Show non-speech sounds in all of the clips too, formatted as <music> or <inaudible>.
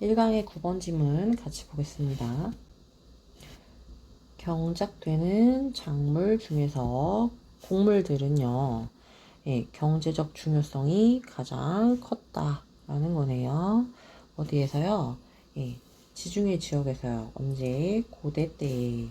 1강의 9번 지문 같이 보겠습니다. 경작되는 작물 중에서 곡물들은요, 예, 경제적 중요성이 가장 컸다라는 거네요. 어디에서요? 예, 지중해 지역에서요. 언제? 고대 때에.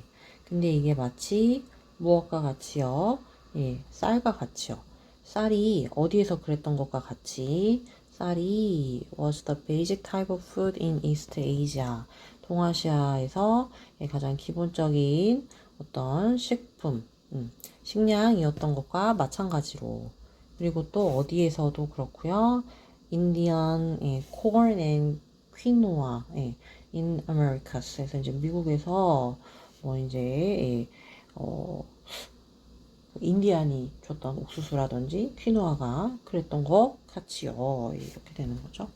근데 이게 마치 무엇과 같이요? 예, 쌀과 같이요. 쌀이 어디에서 그랬던 것과 같이 쌀이 was the basic type of food in East Asia. 동아시아에서 예, 가장 기본적인 어떤 식품, 음, 식량이었던 것과 마찬가지로. 그리고 또 어디에서도 그렇고요. 인디언 예, corn and quinoa 예, in Americas에서 이제 미국에서 뭐 이제 예, 어, 인디안이 줬던 옥수수라든지 퀴노아가 그랬던 것 같이요. 이렇게 되는 거죠.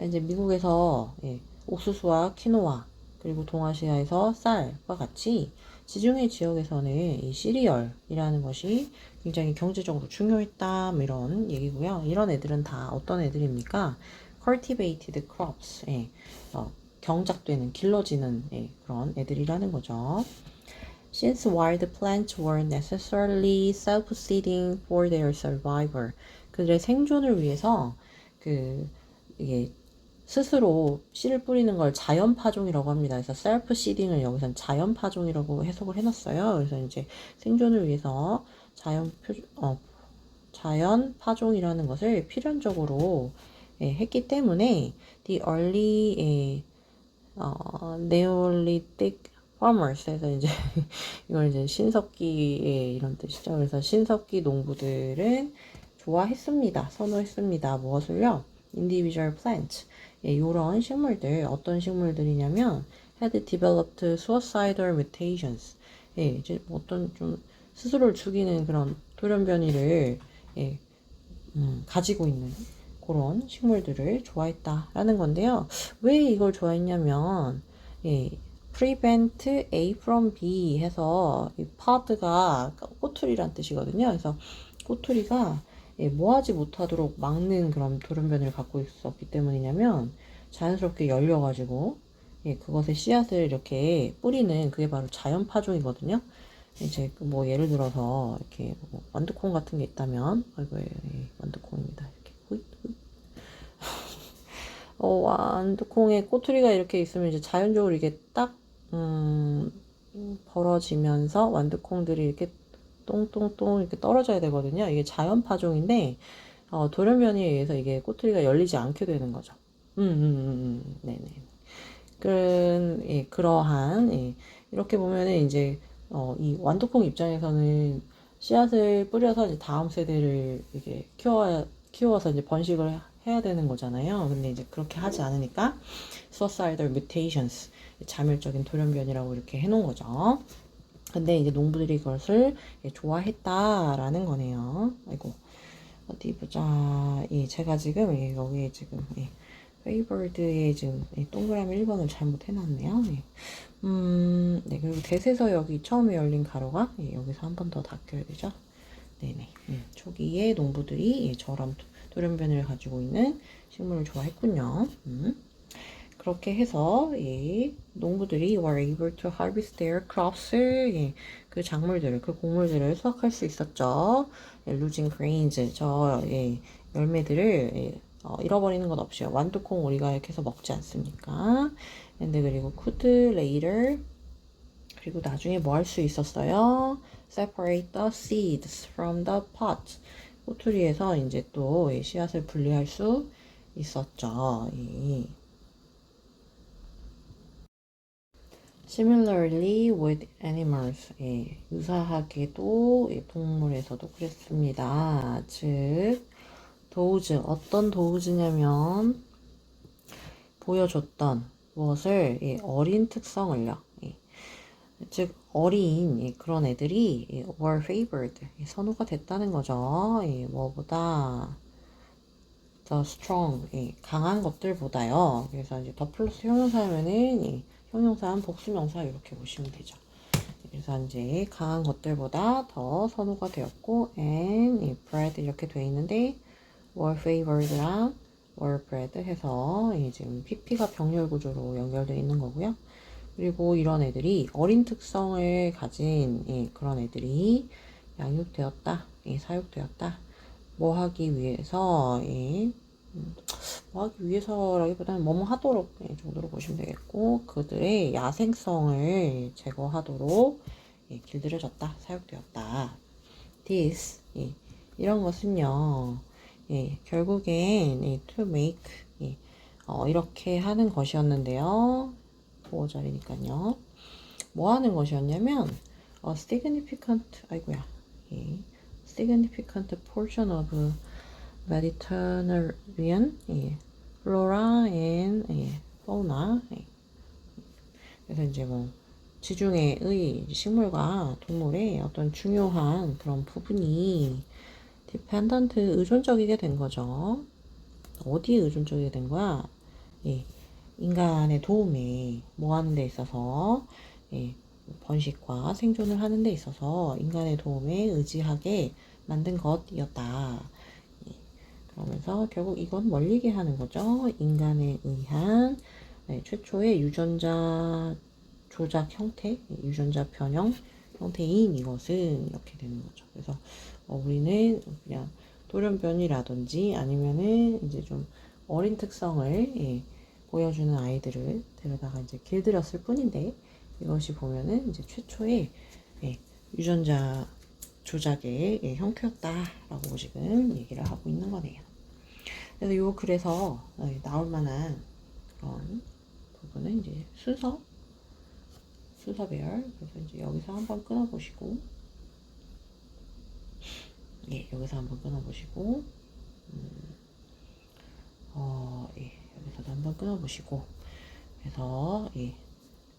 이제 미국에서 예, 옥수수와 퀴노아 그리고 동아시아에서 쌀과 같이 지중해 지역에서는 이 시리얼이라는 것이 굉장히 경제적으로 중요했다 뭐 이런 얘기고요. 이런 애들은 다 어떤 애들입니까? cultivated crops 예, 어, 경작되는 길러지는 예, 그런 애들이라는 거죠. Since wild plants were necessarily self-seeding for their survival, 그들의 생존을 위해서 그 이게 스스로 씨를 뿌리는 걸 자연 파종이라고 합니다. 그래서 셀프 시딩을 여기선 자연 파종이라고 해석을 해놨어요. 그래서 이제 생존을 위해서 자연 표, 어, 자연 파종이라는 것을 필연적으로 예, 했기 때문에 the early 예, 어, Neolithic farmers에서 이제 <laughs> 이걸 이제 신석기의 이런 뜻이죠. 그래서 신석기 농부들은 좋아했습니다. 선호했습니다. 무엇을요? individual plants. 예, 이런 식물들 어떤 식물들이냐면 had developed suicidal mutations. 예, 이제 어떤 좀 스스로를 죽이는 그런 돌연변이를 예, 음, 가지고 있는 그런 식물들을 좋아했다라는 건데요. 왜 이걸 좋아했냐면 예, prevent A from B 해서 이 pod가 꼬투리란 뜻이거든요. 그래서 꼬투리가 예, 뭐하지 못하도록 막는 그런 돌연변이를 갖고 있었기 때문이냐면 자연스럽게 열려가지고 예, 그것의 씨앗을 이렇게 뿌리는 그게 바로 자연 파종이거든요. 이제 뭐 예를 들어서 이렇게 뭐 완두콩 같은 게 있다면 아이고 예, 예, 완두콩입니다. 이렇게 호잇 호잇. <laughs> 어, 완두콩에 꼬투리가 이렇게 있으면 이제 자연적으로 이게 딱 음, 벌어지면서 완두콩들이 이렇게 똥똥똥 이렇게 떨어져야 되거든요. 이게 자연 파종인데 어, 돌연변이에 의해서 이게 꼬투리가 열리지 않게 되는 거죠. 음, 음, 음, 음. 네네. 그런 예, 그러한 예, 이렇게 보면은 이제 어, 이 완두콩 입장에서는 씨앗을 뿌려서 이제 다음 세대를 이게 키워 키워서 이제 번식을 해야 되는 거잖아요. 근데 이제 그렇게 하지 않으니까 suicidal mutations 자멸적인 돌연변이라고 이렇게 해놓은 거죠. 근데 이제 농부들이 그것을 좋아했다라는 거네요. 아이고 어디 보자. 예, 제가 지금 예, 여기에 지금 예, 페이버드에 지금 예, 동그라미 1번을 잘못 해놨네요. 예. 음, 네 그리고 대세서 여기 처음에 열린 가로가 예, 여기서 한 번 더 닦여야 되죠. 네네. 음, 초기에 농부들이 예, 저런 돌연변이를 가지고 있는 식물을 좋아했군요. 음. 그렇게 해서 예, 농부들이 were able to harvest their crops을 예, 그 작물들을 그 곡물들을 수확할 수 있었죠. 예, losing grains 저 예, 열매들을 예, 어, 잃어버리는 것 없이요. 완두콩 우리가 이렇게 해서 먹지 않습니까? 근데 그리고 could later 그리고 나중에 뭐 할 수 있었어요? separate the seeds from the pot 꼬투리에서 이제 또 예, 씨앗을 분리할 수 있었죠. 예. Similarly with animals. 예, 유사하게도 예, 동물에서도 그랬습니다. 즉, 도우즈, 어떤 도우즈냐면, 보여줬던 무엇을 예, 어린 특성을요. 예, 즉, 어린 예, 그런 애들이 예, were favored. 예, 선호가 됐다는 거죠. 예, 뭐보다 the strong, 예, 강한 것들보다요. 그래서 이제 더 플러스 형용사면은 예, 형용사는 복수명사 이렇게 보시면 되죠. 그래서 이제 강한 것들보다 더 선호가 되었고 and bread 이렇게 돼 있는데 were favored랑 were bred 해서 예, 지금 PP가 병렬 구조로 연결되어 있는 거고요. 그리고 이런 애들이 어린 특성을 가진 예, 그런 애들이 양육되었다, 예, 사육되었다. 뭐 하기 위해서, 예, 음, 뭐 하기 위해서라기보다는 뭐뭐 하도록 예, 정도로 보시면 되겠고, 그들의 야생성을 제거하도록 예, 길들여졌다, 사육되었다. This, 예, 이런 것은요, 예, 결국엔 예, to make, 예, 어, 이렇게 하는 것이었는데요. 보호자리니까요. 뭐 하는 것이었냐면, 어, significant, 아이고야, 예, significant portion of Mediterranean 예, flora and 예, fauna. 예. 그래서 이제 뭐 지중해의 식물과 동물의 어떤 중요한 그런 부분이 dependent 의존적이게 된 거죠. 어디에 의존적이게 된 거야? 예, 인간의 도움에 뭐 하는 데 있어서 예, 번식과 생존을 하는 데 있어서 인간의 도움에 의지하게 만든 것이었다. 예, 그러면서 결국 이건 멀리게 하는 거죠. 인간에 의한 네, 최초의 유전자 조작 형태, 예, 유전자 변형 형태인 이것은 이렇게 되는 거죠. 그래서 어, 우리는 그냥 돌연변이라든지 아니면은 이제 좀 어린 특성을 예, 보여주는 아이들을 데려다가 이제 길들였을 뿐인데 이것이 보면은 이제 최초의 예, 유전자 조작의 예, 형태였다라고 지금 얘기를 하고 있는 거네요. 그래서 요 글에서 예, 나올 만한 그런 부분은 이제 순서 순서 배열. 그래서 이제 여기서 한번 끊어보시고 예 여기서 한번 끊어보시고 음, 어, 예, 여기서도 한번 끊어보시고. 그래서 예,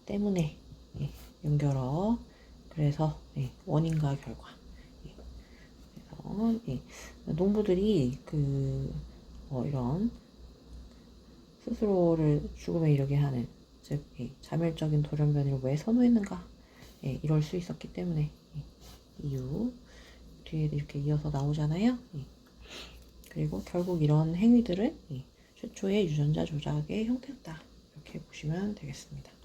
때문에 예, 연결어. 그래서 예, 원인과 결과. 예, 그래서 예, 농부들이 그 어, 이런 스스로를 죽음에 이르게 하는 즉 예, 자멸적인 돌연변이를 왜 선호했는가 예, 이럴 수 있었기 때문에 예, 이유 뒤에 이렇게 이어서 나오잖아요. 예. 그리고 결국 이런 행위들은 이 최초의 유전자 조작의 형태였다. 이렇게 보시면 되겠습니다.